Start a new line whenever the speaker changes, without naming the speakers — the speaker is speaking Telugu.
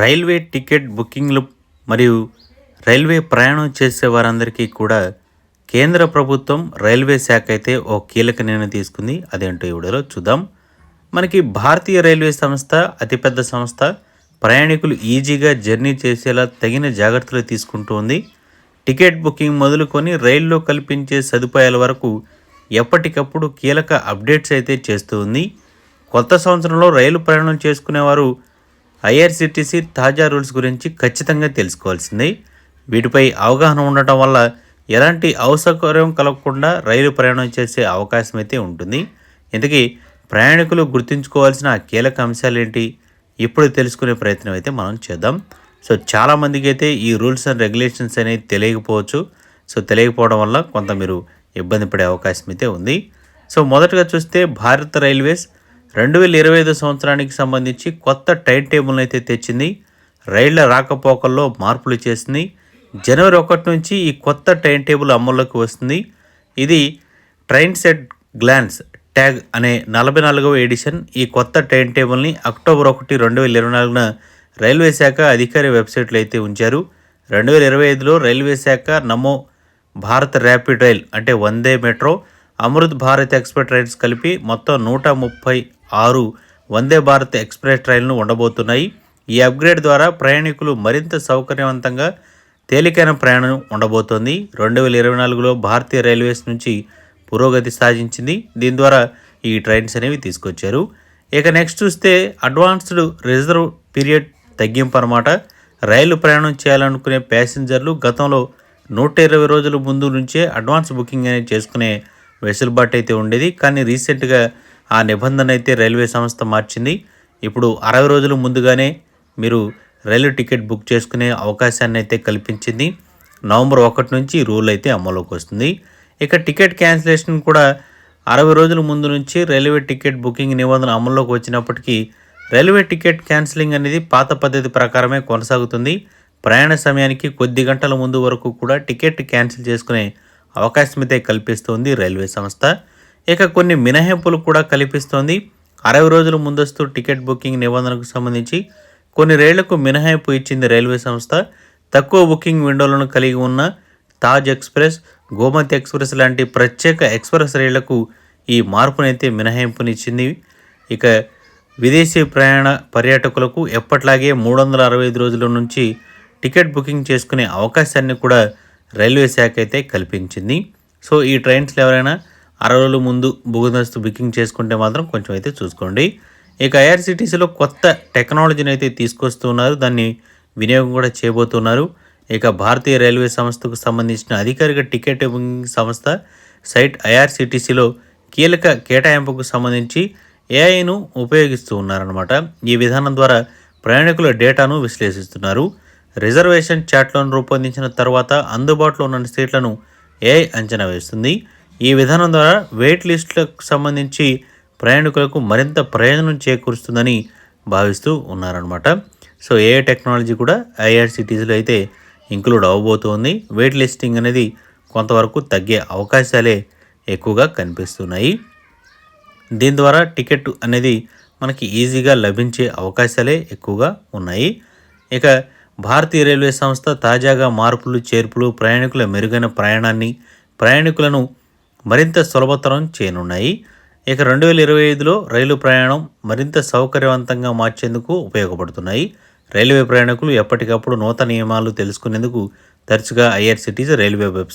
రైల్వే టికెట్ బుకింగ్లు మరియు రైల్వే ప్రయాణం చేసే వారందరికీ కూడా కేంద్ర ప్రభుత్వం రైల్వే శాఖ అయితే ఓ కీలక నిర్ణయం తీసుకుంది. అదేంటో ఈ వీడియోలో చూద్దాం. మనకి భారతీయ రైల్వే సంస్థ అతిపెద్ద సంస్థ ప్రయాణికులు ఈజీగా జర్నీ చేసేలా తగిన జాగ్రత్తలు తీసుకుంటూ ఉంది. టికెట్ బుకింగ్ మొదలుకొని రైల్లో కల్పించే సదుపాయాల వరకు ఎప్పటికప్పుడు కీలక అప్డేట్స్ అయితే చేస్తూ ఉంది. కొత్త సంవత్సరంలో రైలు ప్రయాణం చేసుకునేవారు ఐఆర్సిటీసీ తాజా రూల్స్ గురించి ఖచ్చితంగా తెలుసుకోవాల్సింది. వీటిపై అవగాహన ఉండటం వల్ల ఎలాంటి అవసరం కలగకుండా రైలు ప్రయాణం చేసే అవకాశం అయితే ఉంటుంది. ఇంతకీ ప్రయాణికులు గుర్తుంచుకోవాల్సిన కీలక అంశాలు ఏంటి? ఇప్పుడు తెలుసుకునే ప్రయత్నం అయితే మనం చేద్దాం. సో చాలామందికి అయితే ఈ రూల్స్ అండ్ రెగ్యులేషన్స్ అనేవి తెలియకపోవచ్చు. సో తెలియకపోవడం వల్ల కొంత మీరు ఇబ్బంది పడే అవకాశం అయితే ఉంది. సో మొదటగా చూస్తే భారత రైల్వేస్ రెండు వేల ఇరవై ఐదు సంవత్సరానికి సంబంధించి కొత్త టైం టేబుల్ని అయితే తెచ్చింది. రైళ్ళ రాకపోకల్లో మార్పులు చేసింది. జనవరి ఒకటి నుంచి ఈ కొత్త టైం టేబుల్ అమల్లోకి వస్తుంది. ఇది ట్రైన్ సెట్ గ్లాన్స్ ట్యాగ్ అనే నలభై నాలుగవ ఎడిషన్. ఈ కొత్త టైం టేబుల్ని అక్టోబర్ ఒకటి రెండు వేల ఇరవై నాలుగున రైల్వే శాఖ అధికారి వెబ్సైట్లో అయితే ఉంచారు. రెండు వేల ఇరవై ఐదులో రైల్వే శాఖ నమో భారత్ ర్యాపిడ్ రైల్ అంటే Vande metro Amrit Bharat express trains కలిపి మొత్తం నూట ముప్పై ఆరు వందే భారత్ ఎక్స్ప్రెస్ ట్రైన్లు ఉండబోతున్నాయి. ఈ అప్గ్రేడ్ ద్వారా ప్రయాణికులు మరింత సౌకర్యవంతంగా తేలికైన ప్రయాణం ఉండబోతోంది. రెండు వేల ఇరవై నాలుగులో భారతీయ రైల్వేస్ నుంచి పురోగతి సాధించింది. దీని ద్వారా ఈ ట్రైన్స్ అనేవి తీసుకొచ్చారు. ఇక నెక్స్ట్ చూస్తే అడ్వాన్స్డ్ రిజర్వ్ పీరియడ్ తగ్గింపు అనమాట రైలు ప్రయాణం చేయాలనుకునే ప్యాసింజర్లు గతంలో నూట ఇరవై రోజుల ముందు నుంచే అడ్వాన్స్ బుకింగ్ అనేది చేసుకునే వెసులుబాటు అయితే ఉండేది. కానీ రీసెంట్గా ఆ నిబంధన అయితే రైల్వే సంస్థ మార్చింది. ఇప్పుడు అరవై రోజులు ముందుగానే మీరు రైలు టికెట్ బుక్ చేసుకునే అవకాశాన్ని అయితే కల్పించింది. నవంబర్ ఒకటి నుంచి రూల్ అయితే అమల్లోకి వస్తుంది. ఇక టికెట్ క్యాన్సిలేషన్ కూడా అరవై రోజుల ముందు నుంచి రైల్వే టికెట్ బుకింగ్ నిబంధన అమల్లోకి వచ్చినప్పటికీ రైల్వే టికెట్ క్యాన్సిలింగ్ అనేది పాత పద్ధతి ప్రకారమే కొనసాగుతుంది. ప్రయాణ సమయానికి కొద్ది గంటల ముందు వరకు కూడా టికెట్ క్యాన్సిల్ చేసుకునే అవకాశం అయితే కల్పిస్తుంది రైల్వే సంస్థ. ఇక కొన్ని మినహాయింపులు కూడా కల్పిస్తోంది. అరవై రోజుల ముందస్తు టికెట్ బుకింగ్ నిబంధనకు సంబంధించి కొన్ని రైళ్ళకు మినహాయింపు ఇచ్చింది రైల్వే సంస్థ. తక్కువ బుకింగ్ విండోలను కలిగి ఉన్న తాజ్ ఎక్స్ప్రెస్ గోమతి ఎక్స్ప్రెస్ లాంటి ప్రత్యేక ఎక్స్ప్రెస్ రైళ్ళకు ఈ మార్పునైతే మినహాయింపునిచ్చింది ఇక విదేశీ ప్రయాణ పర్యాటకులకు ఎప్పట్లాగే మూడు వందల అరవై ఐదు రోజుల నుంచి టికెట్ బుకింగ్ చేసుకునే అవకాశాన్ని కూడా రైల్వే శాఖ అయితే కల్పించింది. సో ఈ ట్రైన్స్లో ఎవరైనా అరవై రోజుల ముందు బుగుదస్తు బుకింగ్ చేసుకుంటే మాత్రం కొంచెం అయితే చూసుకోండి. ఇక ఐఆర్సిటీసీలో కొత్త టెక్నాలజీని అయితే తీసుకొస్తున్నారు. దాన్ని వినియోగం కూడా చేయబోతున్నారు. ఇక భారతీయ రైల్వే సంస్థకు సంబంధించిన అధికారిక టికెట్ బుకింగ్ సంస్థ సైట్ ఐఆర్సిటీసీలో కీలక కేటాయింపుకు సంబంధించి ఏఐను ఉపయోగిస్తూ ఉన్నారనమాట ఈ విధానం ద్వారా ప్రయాణికుల డేటాను విశ్లేషిస్తున్నారు. రిజర్వేషన్ చాట్లను రూపొందించిన తర్వాత అందుబాటులో ఉన్న సీట్లను ఏఐ అంచనా వేస్తుంది. ఈ విధానం ద్వారా వెయిట్ లిస్టులకు సంబంధించి ప్రయాణికులకు మరింత ప్రయోజనం చేకూరుస్తుందని భావిస్తూ ఉన్నారనమాట సో ఏ టెక్నాలజీ కూడా ఐఆర్సిటీసీలో అయితే ఇంక్లూడ్ అవ్వబోతోంది. వెయిట్ లిస్టింగ్ అనేది కొంతవరకు తగ్గే అవకాశాలే ఎక్కువగా కనిపిస్తున్నాయి. దీని ద్వారా టికెట్ అనేది మనకి ఈజీగా లభించే అవకాశాలే ఎక్కువగా ఉన్నాయి. ఇక భారతీయ రైల్వే సంస్థ తాజాగా మార్పులు చేర్పులు ప్రయాణికుల మెరుగైన ప్రయాణాన్ని ప్రయాణికులను మరింత సులభతరం చేయనున్నాయి. ఇక రెండు వేల ఇరవై ఐదులో రైలు ప్రయాణం మరింత సౌకర్యవంతంగా మార్చేందుకు ఉపయోగపడుతున్నాయి. రైల్వే ప్రయాణికులు ఎప్పటికప్పుడు నూతన నియమాలు తెలుసుకునేందుకు తరచుగా ఐఆర్సిటీసీ రైల్వే వెబ్సైట్